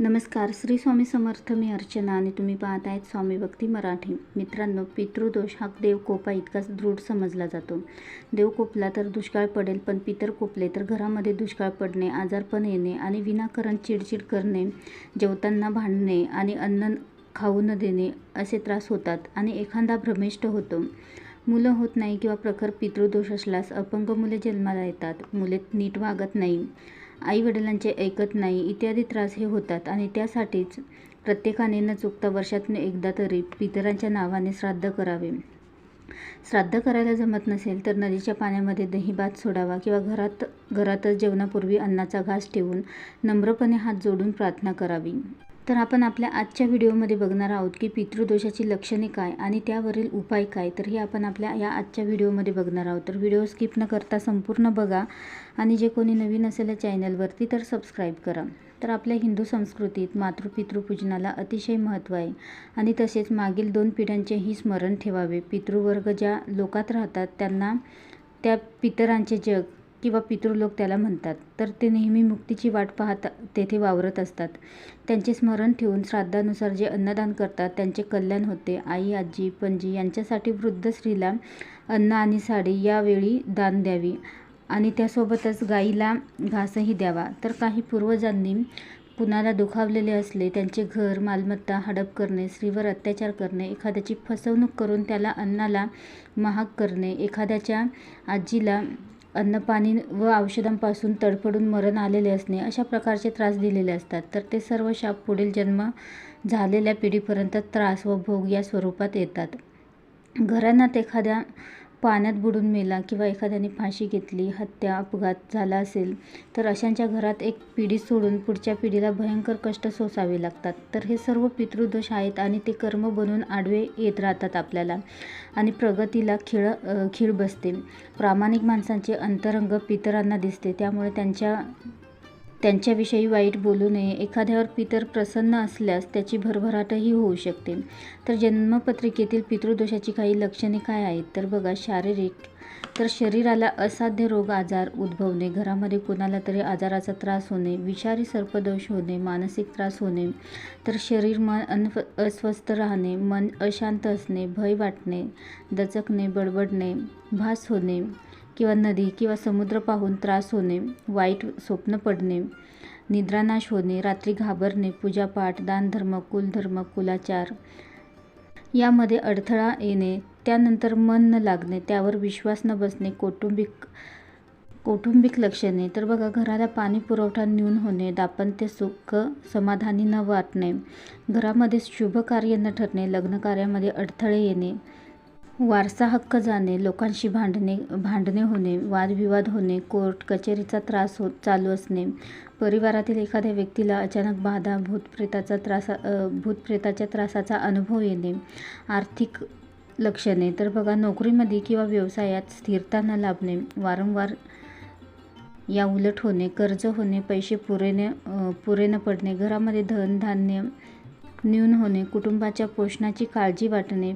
नमस्कार. श्री स्वामी समर्थ मी अर्चना आणि तुम्ही पाहत आहेत स्वामी भक्ती मराठी. मित्रांनो पितृदोष हा देवकोपा इतकाच दृढ समजला जातो. देव कोपला तर दुष्काळ पडेल पण पितर कोपले तर घरामध्ये दुष्काळ पडणे आजारपण येणे आणि विनाकारण चिडचिड करणे जेवताना भांडणे आणि अन्न खाऊ न देणे असे त्रास होतात आणि एखादा भ्रमिष्ट होतो. मुलं होत नाही किंवा प्रखर पितृदोष असल्यास अपंग मुले जन्माला येतात. मुले नीट वागत नाही. आईवडिलांचे ऐकत नाही इत्यादी त्रास हे होतात आणि त्यासाठीच प्रत्येकाने न चुकता वर्षातून एकदा तरी पितरांच्या नावाने श्राद्ध करावे. श्राद्ध करायला जमत नसेल तर नदीच्या पाण्यामध्ये दही भात सोडावा किंवा घरात घरातच जेवणापूर्वी अन्नाचा घास ठेवून नम्रपणे हात जोडून प्रार्थना करावी. तर आपण आपल्या आजच्या व्हिडिओमध्ये बघणार आहोत की पितृदोषाची लक्षणे काय आणि त्यावरील उपाय काय. तर हे आपण आपल्या या आजच्या व्हिडिओमध्ये बघणार आहोत. तर व्हिडिओ स्किप न करता संपूर्ण बघा आणि जे कोणी नवीन असेल या चॅनलवरती तर सबस्क्राईब करा. तर आपल्या हिंदू संस्कृतीत मातृपितृपूजनाला अतिशय महत्त्व आहे आणि तसेच मागील दोन पिढ्यांचेही स्मरण ठेवावे. पितृवर्ग ज्या लोकात राहतात त्यांना त्या पितरांचे जग किंवा पितृलोक त्याला म्हणतात. तर ते नेहमी मुक्तीची वाट पाहत तेथे वावरत असतात. त्यांचे स्मरण ठेवून श्राद्धानुसार जे अन्नदान करतात त्यांचे कल्याण होते. आई आजी पणजी यांच्यासाठी वृद्ध स्त्रीला अन्न आणि साडी यावेळी दान द्यावी आणि त्यासोबतच गाईला घासही द्यावा. तर काही पूर्वजांनी कुणाला दुखावलेले असले त्यांचे घर मालमत्ता हडप करणे स्त्रीवर अत्याचार करणे एखाद्याची फसवणूक करून त्याला अन्नाला महाग करणे एखाद्याच्या आजीला अन्नपाणी व औषधांपासून तडफडून मरण आलेले असणे अशा प्रकारचे त्रास दिलेले असतात. तर ते सर्व शाप पुढील जन्म झालेल्या पिढीपर्यंत त्रास व भोग या स्वरूपात येतात. घराण्यात एखाद्या पाण्यात बुडून मेला किंवा एखाद्याने फाशी घेतली हत्या अपघात झाला असेल तर अशांच्या घरात एक पिढी सोडून पुढच्या पिढीला भयंकर कष्ट सोसावे लागतात. तर हे सर्व पितृदोष आहेत आणि ते कर्म बनून आडवे येत राहतात आपल्याला आणि प्रगतीला खिळ खीळ बसते. प्रामाणिक माणसांचे अंतरंग पितरांना दिसते. त्यामुळे त्यांच्या त्यांच्याविषयी वाईट बोलू नये. एखाद्यावर पितर प्रसन्न असल्यास त्याची भरभराटही होऊ शकते. तर जन्मपत्रिकेतील पितृदोषाची काही लक्षणे काय आहेत? तर बघा शारीरिक तर शरीराला असाध्य रोग आजार उद्भवणे घरामध्ये कोणाला तरी आजाराचा त्रास होणे विषारी सर्पदोष होणे मानसिक त्रास होणे तर शरीर मन अनफ अस्वस्थ राहणे मन अशांत असणे भय वाटणे दचकणे बडबडणे भास होणे किंवा नदी किंवा समुद्र पाहून त्रास होणे वाईट स्वप्न पडणे निद्रानाश होणे रात्री घाबरणे पूजापाठ दानधर्म कुलधर्म कुलाचार यामध्ये अडथळा येणे त्यानंतर मन न लागणे त्यावर विश्वास न बसणे कौटुंबिक कौटुंबिक लक्षणे तर बघा घराला पाणी पुरवठा न्यून होणे दापत्य सुख समाधानी न वाटणे घरामध्ये शुभ कार्य न ठरणे लग्नकार्यामध्ये अडथळे येणे वारसा हक्क जाणे लोकांशी भांडणे भांडणे होणे वादविवाद होणे कोर्ट कचेरीचा त्रास होत चालू असणे परिवारातील एखाद्या व्यक्तीला अचानक बाधा भूतप्रेताचा त्रास भूतप्रेताच्या त्रासाचा अनुभव येणे आर्थिक लक्षणे तर बघा नोकरीमध्ये किंवा व्यवसायात स्थिरता न लाभणे वारंवार या उलट होणे कर्ज होणे पैसे पुरेने पुरे न पडणे घरामध्ये धनधान्य न्यून होणे कुटुंबाच्या पोषणाची काळजी वाटणे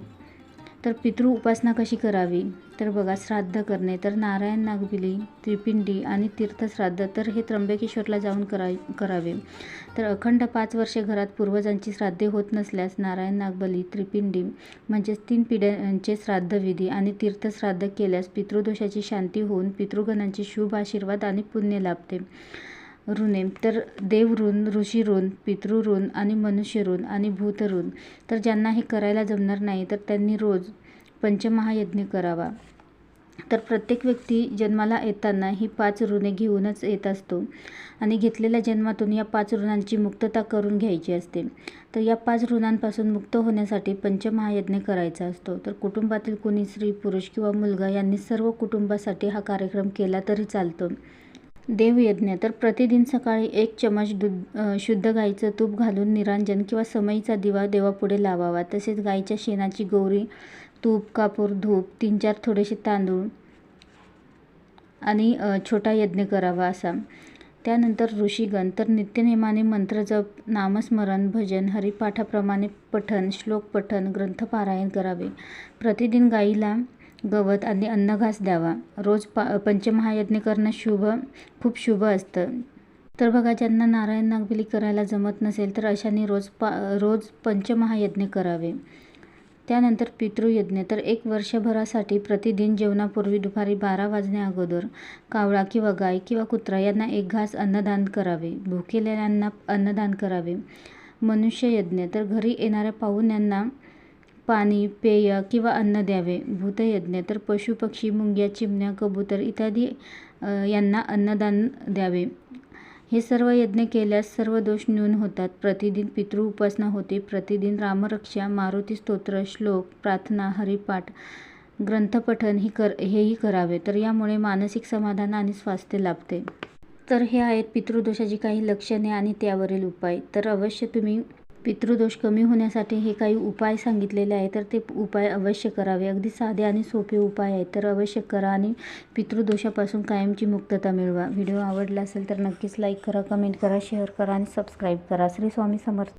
तर पितृ उपासना कशी करावी? तर बघा श्राद्ध करणे. तर नारायण नागबिली त्रिपिंडी आणि तीर्थश्राद्ध तर हे त्र्यंबकेश्वरला जाऊन करा करावे. तर अखंड पाच वर्षे घरात पूर्वजांची श्राद्धे होत नसल्यास नारायण नागबली त्रिपिंडी म्हणजेच तीन पिढ्यांचे श्राद्धविधी आणि तीर्थश्राद्ध केल्यास पितृदोषाची शांती होऊन पितृगणांचे शुभ आशीर्वाद आणि पुण्य लाभते. ऋणे तर देव ऋण ऋषी ऋण पितृ ऋण आणि मनुष्य ऋण आणि भूत ऋण तर ज्यांना हे करायला जमणार नाही तर त्यांनी रोज पंचमहायज्ञ करावा. तर प्रत्येक व्यक्ती जन्माला येताना ही पाच ऋणे घेऊनच येत असतो आणि घेतलेल्या जन्मातून या पाच ऋणांची मुक्तता करून घ्यायची असते. तर या पाच ऋणांपासून मुक्त होण्यासाठी पंचमहायज्ञ करायचा असतो. तर कुटुंबातील कोणी स्त्री पुरुष किंवा मुलगा यांनी सर्व कुटुंबासाठी हा कार्यक्रम केला तरी चालतो. देवयज्ञ तर प्रतिदिन सकाळी एक चमच दूध शुद्ध गाईचं तूप घालून निरांजन किंवा समईचा दिवा देवापुढे लावावा. तसेच गाईच्या शेणाची गौरी तूप कापूर धूप तीन चार थोडेसे तांदूळ आणि छोटा यज्ञ करावा असा. त्यानंतर ऋषीगण. तर नित्यनेमाने मंत्रजप नामस्मरण भजन हरिपाठाप्रमाणे पठण श्लोक पठण ग्रंथपारायण करावे. प्रतिदिन गाईला गवत आणि अन्नघास द्यावा. रोज पा पंचमहायज्ञ करणं शुभ खूप शुभ असतं. तर बघा ज्यांना नारायण नागबिली करायला जमत नसेल तर अशाने रोज पा रोज पंचमहायज्ञ करावे. त्यानंतर पितृयज्ञ. तर एक वर्षभरासाठी प्रतिदिन जेवणापूर्वी दुपारी बारा वाजण्या अगोदर कावळा किंवा गाय किंवा कुत्रा यांना एक घास अन्नदान करावे. भुकेलेल्यांना अन्नदान करावे. मनुष्ययज्ञ. तर घरी येणाऱ्या पाहुण्यांना पाणी पेय किंवा अन्न द्यावे. भूतयज्ञ तर पशु पक्षी मुंग्या चिमण्या कबूतर इत्यादी यांना अन्नदान द्यावे. हे सर्व यज्ञ केल्यास सर्व दोष न्यून होतात. प्रतिदिन पितृ उपासना होते. प्रतिदिन रामरक्षा मारुती स्तोत्र श्लोक प्रार्थना हरिपाठ ग्रंथपठन ही कर हेही करावे. तर यामुळे मानसिक समाधान आणि स्वास्थ्य लाभते. तर हे आहेत पितृदोषाची काही लक्षणे आणि त्यावरील उपाय. तर अवश्य तुम्ही पितृदोष कमी होण्यासाठी हे काही उपाय सांगितलेले आहे तर ते उपाय अवश्य करावे. अगदी साधे आणि सोपे उपाय आहेत तर अवश्य करा आणि पितृदोषापासून कायमची मुक्तता मिळवा. व्हिडिओ आवडला असेल तर नक्कीच लाईक करा कमेंट करा शेअर करा आणि सबस्क्राईब करा. श्री स्वामी समर्थ